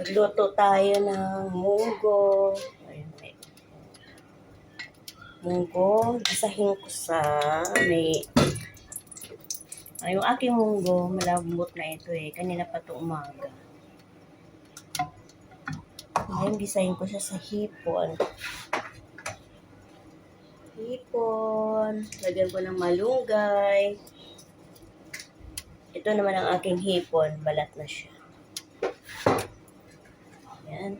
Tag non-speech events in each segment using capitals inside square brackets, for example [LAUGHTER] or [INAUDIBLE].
Magluto tayo ng munggo. Munggo. Isahin ko sa may... Ay, yung aking munggo, malambot na ito eh. Kanina pa ito umaga. Ngayon, bisahin ko siya sa hipon. Hipon. Lagyan ko ng malunggay. Ito naman ang aking hipon. Balat na siya. Yan.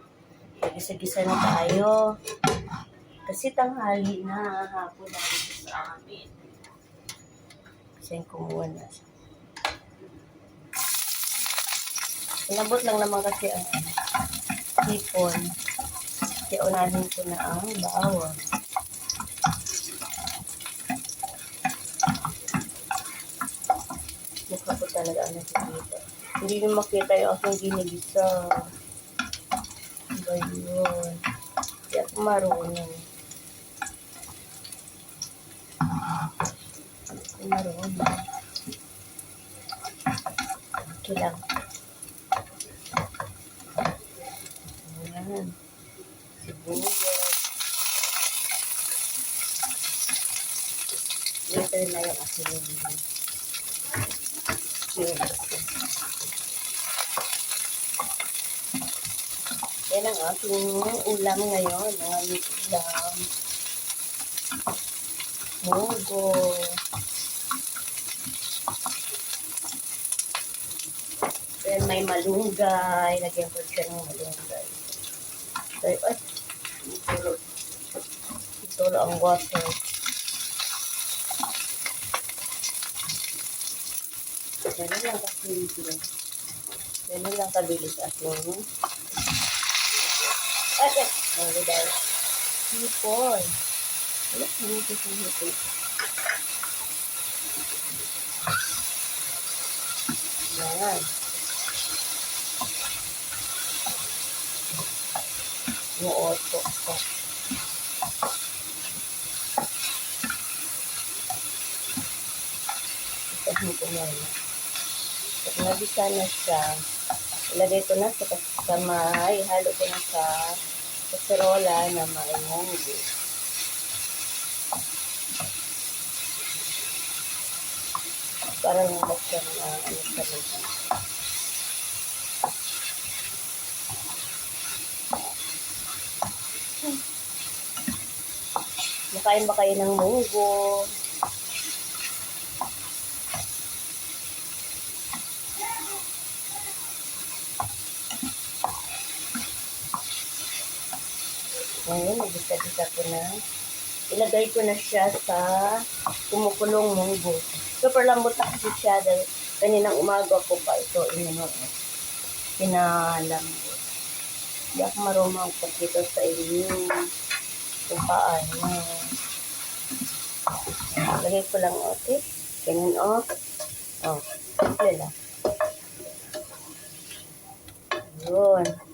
Gisa-gisa na tayo. Kasi tanghali na hapon na ito sa amin. Kasi kumuha na. Inabot lang naman kasi ang hipon. Kasi unahin ko na ang bawang. Mukha ko talaga ang nakikita. Hindi nyo makita yung aking ginigisa. Ba yun? Hindi ako marunong. Hindi marunong. Ito lang. Ayan. Sibuyas. Ito na yung aking Yes. Yan ang aking ulam ngayon. Ang ulam. Mugo. Then may malunggay. Lagyan ko siya ng malunggay. Ay, ay. Ito, ito ang water. Ganun lang kabilis lang. Ganun lang kabilis aking Ate! Ano dahil? Hipon. Wala, hindi sa hipon. Yan. Muuto ko. Itahin ko muna. Pag nabisa na siya, ilagay ko na sa kamay, halo ko na sa kaserola na may munggo. Para lang ba siya na ano sa mga. Makain ba kayo ng munggo? Ngayon, nagisa-gisa ko na. Ilagay ko na siya sa kumukulong munggo. Super lambot na siya dahil kaninang umaga ko pa ito inano. Pinalambot. Hindi ako marunong pagkito sa inyo kung paano. Lagay ko lang, okay? Ganyan, oh. Oh, simple lang. Yun.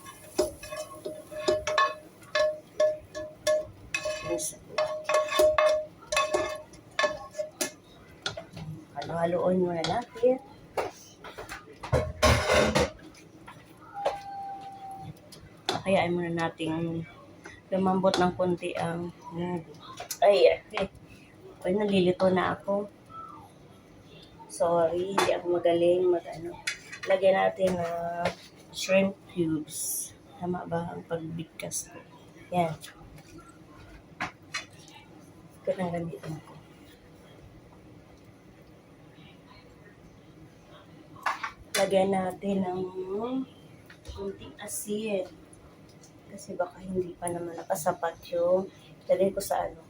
Halo-haloon muna natin. Kayaan muna natin lumambot ng konti ang mugo. Ay, eh. Ay, nalilito na ako. Sorry, hindi ako magaling mag ano. Lagyan natin na shrimp cubes. Tama ba ang pagbigkas ko? Yan. Ito nang gamitin ko. Lagyan natin ng kunting asin. Kasi baka hindi pa naman nakasapat yung lagay ko sa ano.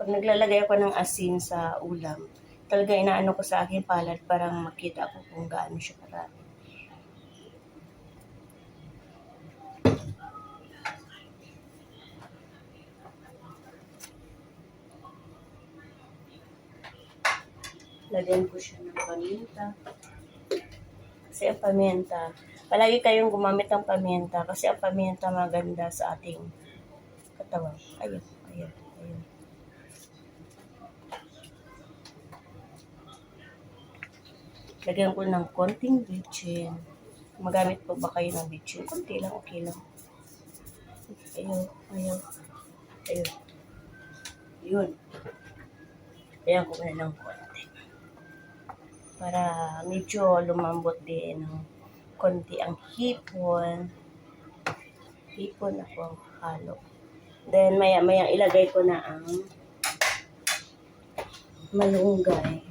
Pag naglalagay ako ng asin sa ulam, talaga inaano ko sa aking palad para makita ko kung gaano siya karami. Lagyan ko siya ng paminta. Kasi ang paminta, palagi kayong gumamit ng paminta kasi ang paminta maganda sa ating katawan. Ayun, ayun, ayun. Lagyan ko ng konting bitchin. Magamit po ba kayo ng bitchin? Kunti lang, okay lang. Ayun, ayun. Ayun. Yun. Ayan ko na ng konti. Para medyo lumambot din ng konti ang hipon. Hipon ako ang halo. Then, maya maya ilagay ko na ang malunggay.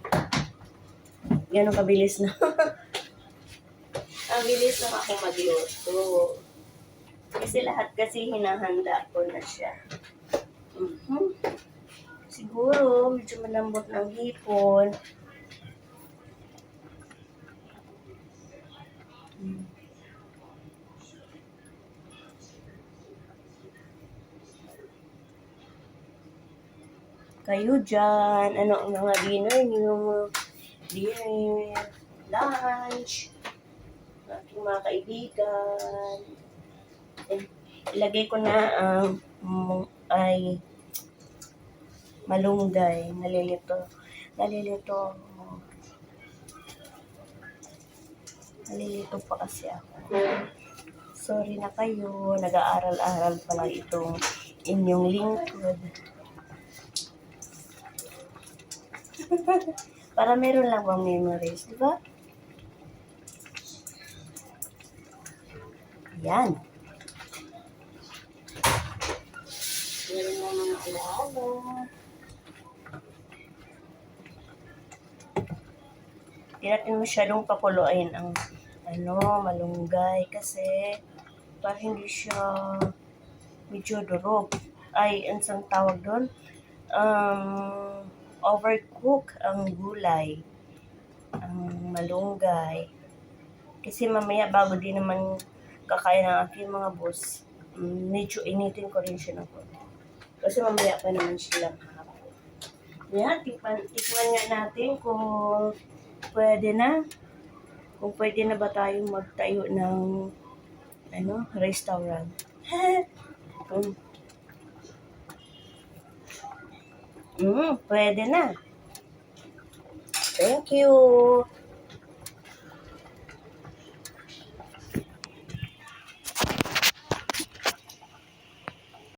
Ganun kabilis na. [LAUGHS] ang bilis na ako magluto. Kasi lahat kasi hinahanda ko na siya. Mhm. Siguro, medyo malambot ng hipon. Kayo dyan, ano ang mga dinner niyo? Dinner, lunch, aking mga kaibigan. Ilagay ko na um, ay malunggay, nalilito. Nalilito. Nalilito pa kasi ako. Sorry na kayo, nag-aaral-aral pa lang itong inyong lingkod. [LAUGHS] Para meron lang bang memories, di ba? Yan. Meron na mga alaala. Hindi natin masyadong pakuluin ang ano, malunggay kasi para hindi siya medyo durog. Ay, ang isang tawag doon, um, overcook ang gulay, ang malunggay. Kasi mamaya bago din naman kakain ng aking mga boss, medyo initin ko rin siya ng. Kasi mamaya pa naman silang hapon. Yan, tikman, tikman nga natin kung pwede na. Kung pwede na ba tayong magtayo ng ano, restaurant. [LAUGHS] mm. Mm, pwede na. Thank you.